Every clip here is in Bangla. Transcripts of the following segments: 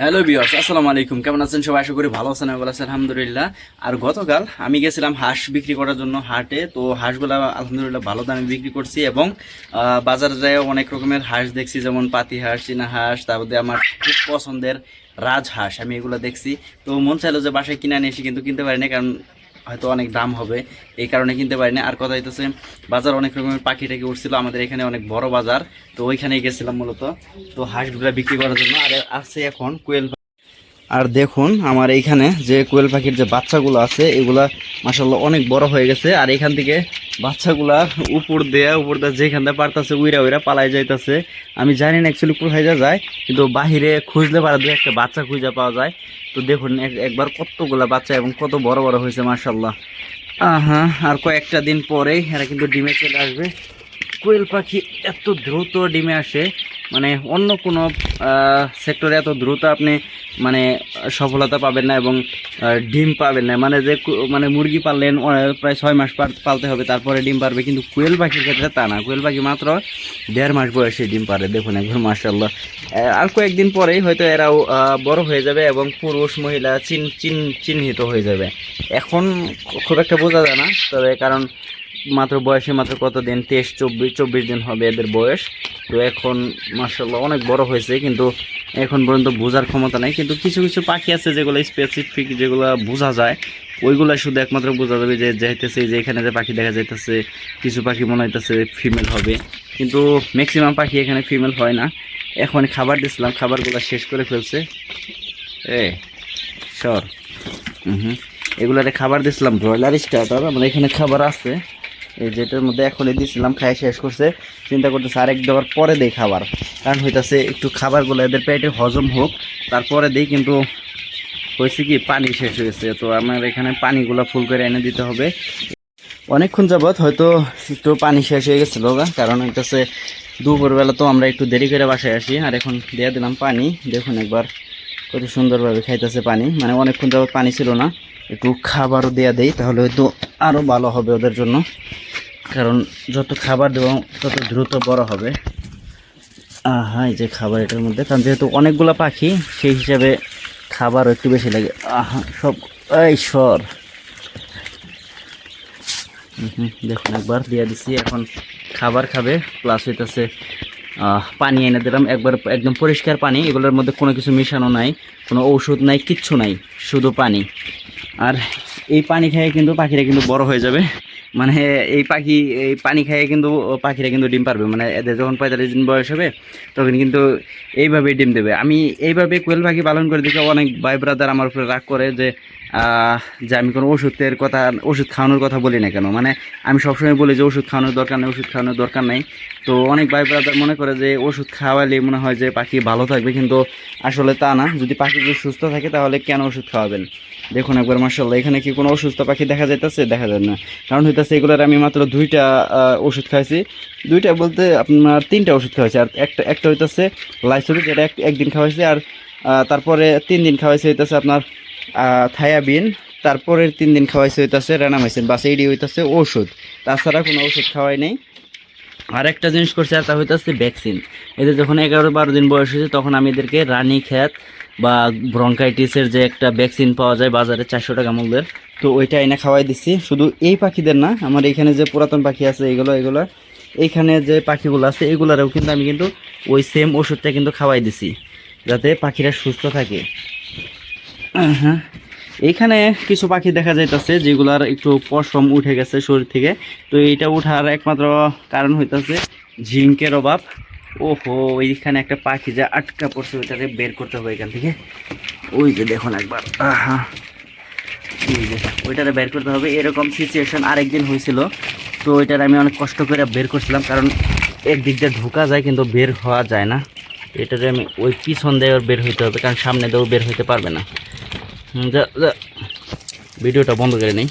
হ্যালো বিয়ার্স আসসালামু আলাইকুম। কেমন আছেন সবাই? আশা করি ভালো আছেন বলে আলহামদুলিল্লাহ। আর গতকাল আমি গেছিলাম হাঁস বিক্রি করার জন্য হাটে। তো হাঁসগুলা আলহামদুলিল্লাহ ভালো দামে বিক্রি করছি এবং বাজারে যায় অনেক রকমের হাঁস দেখছি, যেমন পাতি হাঁস, চীনা হাঁস, তারপরে আমার খুব পছন্দের রাজহাঁস আমি এগুলো দেখছি। তো মন চাইলো যে বাসায় কিনে নিয়ে এসে কিন্তু কিনতে পারিনি কারণ হয়তো অনেক দাম হবে। এই কারণে কিনতে পারিনি। আর কথা হইতেছে, বাজার অনেক রকমের পাখি টাকি উঠছিল। আমাদের এখানে অনেক বড় বাজার। তো ওইখানেই গেছিলাম মূলত। তো হাঁসগুলা বিক্রি করার জন্য। আর আছে এখন কোয়েল আর দেখুন, আমার এইখানে যে কোয়েল পাখির যে বাচ্চাগুলো আছে, এগুলা মাসাল্লাহ অনেক বড় হয়ে গেছে। আর এখান থেকে বাচ্চাগুলা উপর দেয়া উপর দেয়া যেখান দিয়ে পারতাছে উইরা উইরা পালাই যাইতাছে। আমি জানি না অ্যাকচুয়ালি কোথায় যা যায়, কিন্তু বাহিরে খুঁজলে পারা দু একটা বাচ্চা খুঁজে পাওয়া যায়। তো দেখুন, এক- একবার কতগুলা বাচ্চা এবং কত বড় বড় হয়েছে মার্শাল্লাহ আহা, আর কয়েকটা দিন পরেই এরা কিন্তু ডিমে চলে আসবে। কোয়েল পাখি এত দ্রুত ডিমে আসে মানে অন্য কোনো সেক্টরে এত দ্রুত আপনি মানে সফলতা পাবেন না এবং ডিম পাবেন না। মানে যে মানে মুরগি পাললেন প্রায় ছয় মাস পালতে হবে, তারপরে ডিম পারবে। কিন্তু কোয়েল পাখির ক্ষেত্রে তা না। কোয়েল পাখি মাত্র দেড় মাস বয়সে ডিম পারে, দেখুন একবার মার্শাল্লাহ আর কয়েকদিন পরেই হয়তো এরাও বড় হয়ে যাবে এবং পুরুষ, মহিলা চিন চিন, চিহ্নিত হয়ে যাবে। এখন খুব একটা বোঝা যায় না, তবে কারণ মাত্র বয়সে মাত্র কত দিন তেইশ, চব্বিশ চব্বিশ দিন হবে এদের বয়স। তো এখন মার্শাল্লাহ অনেক বড় হয়েছে, কিন্তু এখন পর্যন্ত বোঝার ক্ষমতা নাই। কিন্তু কিছু কিছু পাখি আছে যেগুলো স্পেসিফিক যেগুলো বোঝা যায়, ওইগুলা শুধু একমাত্র বোঝা যাবে যে যাইতেছে যে এখানে যে পাখি দেখা যাইতেছে, কিছু পাখি মনে হইতেছে ফিমেল হবে। কিন্তু ম্যাক্সিমাম পাখি এখানে ফিমেল হয় না। এখন খাবার দিছিলাম, খাবারগুলো শেষ করে ফেলছে। এ, সর। হুম হুম। এগুলারে খাবার দিছিলাম ব্রয়লার স্টার্টার আমার এখানে খাবার আছে। এই যেটার মধ্যে এখনই দিছিলাম খাই শেষ করছে। চিন্তা করতেছে আরেক দেওয়ার পরে দেই খাবার। কারণ হইতাছে একটু খাবারগুলো এদের পেটে হজম হোক, তারপরে দেই কিন্তু হয়েছে কি, পানি শেষ হয়েছে তো আমার এখানে পানিগুলো ফুল করে এনে দিতে হবে। অনেকক্ষণ যাবৎ হয়তো একটু পানি শেষ হয়ে গেছিল কারণ হইতেছে দুপুরবেলা তো আমরা একটু দেরি করে বাসায় আসি, আর এখন দিয়ে দিলাম পানি। দেখুন একবার কত সুন্দরভাবে খাইতেছে পানি। মানে অনেকক্ষণ যাবৎ পানি ছিল না। একটু খাবারও দেওয়া দেই, তাহলে হয়তো আরও ভালো হবে ওদের জন্য। কারণ যত খাবার দেবো, তত দ্রুত বড় হবে। আহা, এই যে খাবার এটার মধ্যে। কারণ যেহেতু অনেকগুলো পাখি, সেই হিসাবে খাবারও একটু বেশি লাগে। আহা, সব, এই সর। দেখুন, একবার দিয়ে দিছি, এখন খাবার খাবে। প্লাস হইতেছে পানি এনে দিলাম। একবার একদম পরিষ্কার পানি, এগুলোর মধ্যে কোনো কিছু মিশানো নাই, কোনো ঔষধ নাই, কিচ্ছু নাই, শুধু পানি। আর এই পানি খেয়ে কিন্তু পাখিরা কিন্তু বড় হয়ে যাবে। মানে এই পাখি, এই পানি খেয়ে কিন্তু পাখিরা কিন্তু ডিম পারবে। মানে এদের যখন পঁয়তাল্লিশ দিন বয়স হবে, তখন কিন্তু এইভাবেই ডিম দেবে। আমি এইভাবে কোয়েল পাখি পালন করে দেখে অনেক ভাই ব্রাদার আমার উপরে রাগ করে যে যে আমি কোনো ওষুধের কথা, ওষুধ খাওয়ানোর কথা বলি না কেন? মানে আমি সবসময় বলি যে ওষুধ খাওয়ানোর দরকার নেই, ওষুধ খাওয়ানোর দরকার নেই। তো অনেক ভাই ব্রাদার মনে করে যে ওষুধ খাওয়ালে মনে হয় যে পাখি ভালো থাকবে, কিন্তু আসলে তা না। যদি পাখি যদি সুস্থ থাকে, তাহলে কেন ওষুধ খাওয়াবেন? দেখুন একবার মার্শাল্লাহ এখানে কি কোনো অসুস্থ পাখি দেখা যাইতেছে? দেখা যায় না। কারণ হইতেছে, এগুলোর আমি মাত্র দুইটা ওষুধ খাইছি। দুইটা বলতে আপনার তিনটা ওষুধ খাওয়াইছি। আর একটা একটা হইতেছে লাইসোরি যেটা একদিন খাওয়াইছি। আর তারপরে তিন দিন খাওয়াইছে, হইতেছে আপনার থায়াবিন, তারপরের তিন দিন খাওয়াইছে হইতেছে রেনামাইসিন বা সেইডি হইতেছে ওষুধ। তাছাড়া কোনো ওষুধ খাওয়াই নেই। আর একটা জিনিস করছে আর তা হইতেছে ভ্যাকসিন এদের যখন এগারো বারো দিন বয়স হয়েছে, তখন আমি এদেরকে রানী খ্যাত বা ব্রঙ্কাইটিসের যে একটা ভ্যাকসিন পাওয়া যায় বাজারে চারশো টাকা মূল্যের, তো ওইটা এনে খাওয়াই দিচ্ছি শুধু এই পাখিদের না, আমার এখানে যে পুরাতন পাখি আছে এগুলো এগুলো, এইখানে যে পাখিগুলো আছে, এগুলারও কিন্তু আমি কিন্তু ওই সেম ওষুধটা কিন্তু খাওয়াই দিছি, যাতে পাখিরা সুস্থ থাকে। হ্যাঁ এইখানে কিছু পাখি দেখা যাইতেছে যেগুলার একটু পশম উঠে গেছে শরীর থেকে। তো এইটা উঠার একমাত্র কারণ হইতাছে ঝিঙ্কের অভাব। ওহো, এইখানে একটা পাখি যে আটকা পড়ছে, ওইটাকে বের করতে হবে এখান থেকে। ওই যে দেখুন একবার। আহা। এই যে, ওইটারে বের করতে হবে। এরকম সিচুয়েশন আরেকদিন হয়েছিল তো ওইটার আমি অনেক কষ্ট করে বের করছিলাম কারণ একদিক দিয়ে ঢোকা যায় কিন্তু বের হওয়া যায় না। এটাতে আমি ওই পিছন দিয়ে বের হইতে হবে কারণ সামনে দিয়েও বের হইতে পারবে না। ভিডিওটা বন্ধ করে নেই।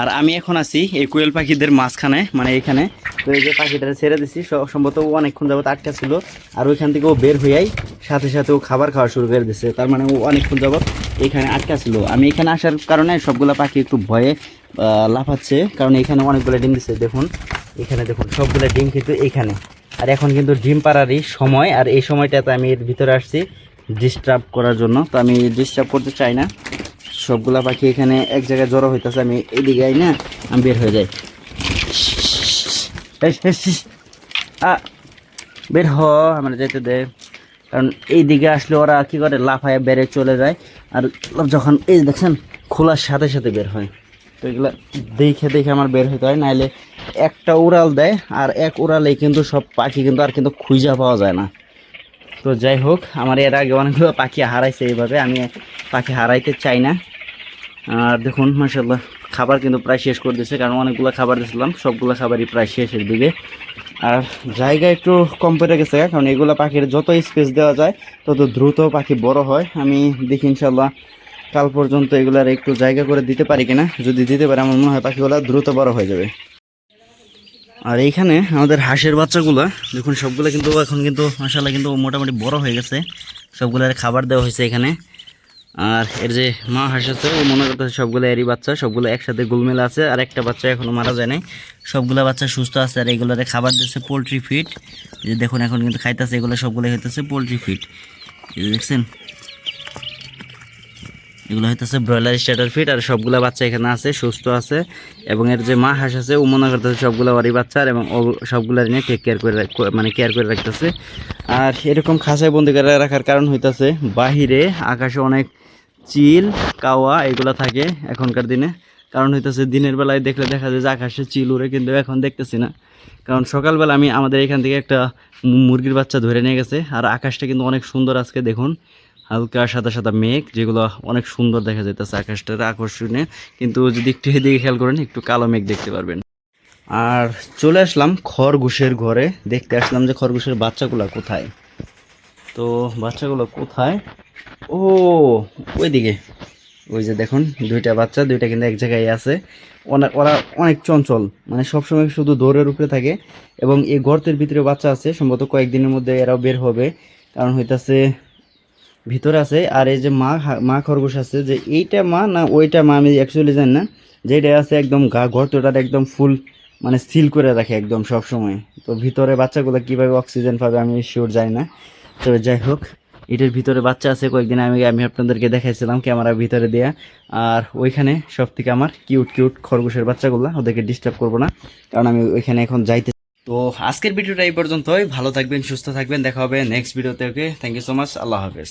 আর আমি এখন আছি এই কোয়েল পাখিদের মাঝখানে মানে এখানে। তো এই যে পাখিটা ছেড়ে দিছি সম্ভবত ও অনেকক্ষণ যাবত আটকা ছিল। আর ওইখান থেকে ও বের হইয়াই সাথে সাথে ও খাবার খাওয়া শুরু করে দিছে। তার মানে ও অনেকক্ষণ যাবত এখানে আটকা ছিল। আমি এখানে আসার কারণে সবগুলা পাখি একটু ভয়ে লাফাচ্ছে। কারণ এখানে অনেকগুলো ডিম দিছে, দেখুন। এখানে দেখুন, সবগুলো ডিম কিন্তু এইখানে আর এখন কিন্তু ডিম পাড়ারই সময়। আর এই সময়টাতে আমি এর ভিতরে আসছি। ডিস্টার্ব করার জন্য। তো আমি ডিস্টার্ব করতে চাই না। সবগুলা পাখি এখানে এক জায়গায় জড়ো হইতেছে, আমি এদিকে আই না, আমি বের হয়ে যাই। বের হ, আমার যেতে দে। কারণ এই দিকে আসলে ওরা কি করে, লাফায় বেড়ে চলে যায়। আর যখন এই দেখছেন, খোলার সাথে সাথে বের হয়। তো এগুলো দেখে দেখে আমার বের হতে হয়, নাইলে একটা উড়াল দেয়, আর এক উড়ালেই কিন্তু সব পাখি কিন্তু আর কিন্তু খুঁজা পাওয়া যায় না। তো যাই হোক, আমার এর আগে অনেকগুলো পাখি হারাইছে এইভাবে, আমি পাখি হারাইতে চাই না। আর দেখুন মাসাল্লাহ খাবার কিন্তু প্রায় শেষ করে দিয়েছে কারণ অনেকগুলো খাবার দিয়েছিলাম সবগুলো খাবারই প্রায় শেষের দিকে। আর জায়গা একটু কম পড়ে গেছে, কারণ এগুলো পাখির যত স্পেস দেওয়া যায়, তত দ্রুত পাখি বড় হয়। আমি দেখি ইনশাল্লাহ কাল পর্যন্ত এগুলার একটু জায়গা করে দিতে পারি কিনা, যদি দিতে পারি, আমার মনে হয় পাখিগুলো দ্রুত বড় হয়ে যাবে। আর এইখানে আমাদের হাঁসের বাচ্চাগুলো, দেখুন সবগুলো কিন্তু এখন কিন্তু মাসাল্লাহ কিন্তু মোটামুটি বড় হয়ে গেছে। সবগুলোর খাবার দেওয়া হয়েছে এখানে। আর এর যে মা হাঁস আছে, ও মনে করতেছে সবগুলো এরই বাচ্চা, সবগুলো একসাথে গোলমেল আছে, আর একটা বাচ্চা এখনও মারা যায় নাই। সবগুলো বাচ্চা সুস্থ আছে আর এগুলোতে খাবার দিচ্ছে পোলট্রি ফিট যে দেখুন এখন কিন্তু খাইতেছে, এগুলো সবগুলো হইতেছে পোলট্রি এই দেখছেন? এগুলো হইতেছে ব্রয়লার স্টার্টার ফিট আর সবগুলা বাচ্চা এখানে আছে, সুস্থ আছে। এবং এর যে মা হাঁস আছে, ও মনে করতেছে সবগুলো ওরই বাচ্চা এবং সবগুলা নিয়ে টেক কেয়ার করে মানে কেয়ার করে রাখতেছে। আর এরকম খাঁচায় বন্দি করে রাখার কারণ হইতাছে, বাহিরে আকাশে অনেক চিল, কাওয়া এগুলো থাকে এখনকার দিনে। কারণ হইতেছে দিনের বেলায় দেখলে দেখা যায় যে আকাশে চিল উড়ে, কিন্তু এখন দেখতেছি না। কারণ সকালবেলা আমি আমাদের এখান থেকে একটা মুরগির বাচ্চা ধরে নিয়ে গেছে, আর আকাশটা কিন্তু অনেক সুন্দর আজকে দেখুন। হালকা সাদা সাদা মেঘ, যেগুলো অনেক সুন্দর দেখা যাইতেছে আকাশটার আকর্ষণীয় কিন্তু যদি একটু এদিকে খেয়াল করেন, একটু কালো মেঘ দেখতে পারবেন। আর চলে আসলাম খরগোশের ঘরে। দেখতে আসলাম যে খরগোশের বাচ্চাগুলো কোথায়। তো বাচ্চাগুলো কোথায়? ও, ওইদিকে। ওই যে দেখুন, দুইটা বাচ্চা, দুইটা কিন্তু এক জায়গায় আছে। অনেক ওরা অনেক চঞ্চল। মানে সবসময় শুধু দৌড়ের উপরে থাকে। এবং এই গর্তের ভিতরে বাচ্চা আছে। সম্ভবত কয়েকদিনের মধ্যে এরাও বের হবে। কারণ হইতাছে ভিতরে আছে, আর এই যে মা মা খরগোশ আছে, যে এইটা মা না ওইটা মা আমি অ্যাকচুয়ালি জানি না যেটা আছে একদম গা গর্তটা একদম ফুল মানে সিল করে রাখে একদম সব সময় তো ভিতরে বাচ্চাগুলো কীভাবে অক্সিজেন পাবে আমি শিওর জানি না। তবে যাই হোক, এটার ভিতরে বাচ্চা আছে, কয়েকদিন আমি আমি আপনাদেরকে দেখাইছিলাম ক্যামেরার ভিতরে দেয়া, আর ওইখানে সব থেকে আমার কিউট কিউট খরগোশের বাচ্চাগুলো, ওদেরকে ডিস্টার্ব করব না, কারণ আমি ওইখানে এখন যাইতে তো আজকের ভিডিওটা এই পর্যন্তই, ভালো থাকবেন, সুস্থ থাকবেন, দেখা হবে নেক্সট ভিডিওতে okay thank you so much আল্লাহ হাফেজ।